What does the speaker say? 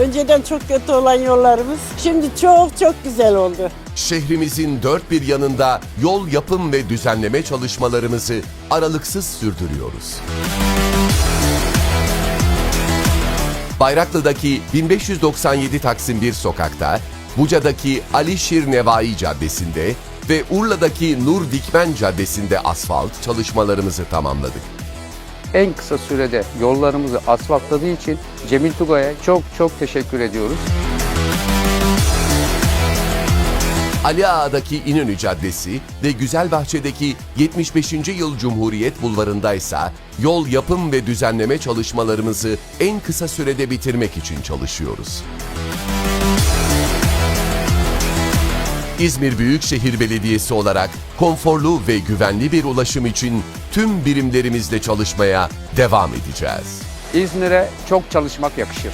Önceden çok kötü olan yollarımız şimdi çok çok güzel oldu. Şehrimizin dört bir yanında yol yapım ve düzenleme çalışmalarımızı aralıksız sürdürüyoruz. Bayraklı'daki 1597 Taksim 1 sokakta, Buca'daki Ali Şir Nevai Caddesi'nde ve Urla'daki Nur Dikmen Caddesi'nde asfalt çalışmalarımızı tamamladık. En kısa sürede yollarımızı asfaltladığı için Cemil Tugay'a çok çok teşekkür ediyoruz. Ali Ağa'daki İnönü Caddesi ve Güzelbahçe'deki 75. Yıl Cumhuriyet Bulvarı'ndaysa yol yapım ve düzenleme çalışmalarımızı en kısa sürede bitirmek için çalışıyoruz. İzmir Büyükşehir Belediyesi olarak konforlu ve güvenli bir ulaşım için tüm birimlerimizle çalışmaya devam edeceğiz. İzmir'e çok çalışmak yakışır.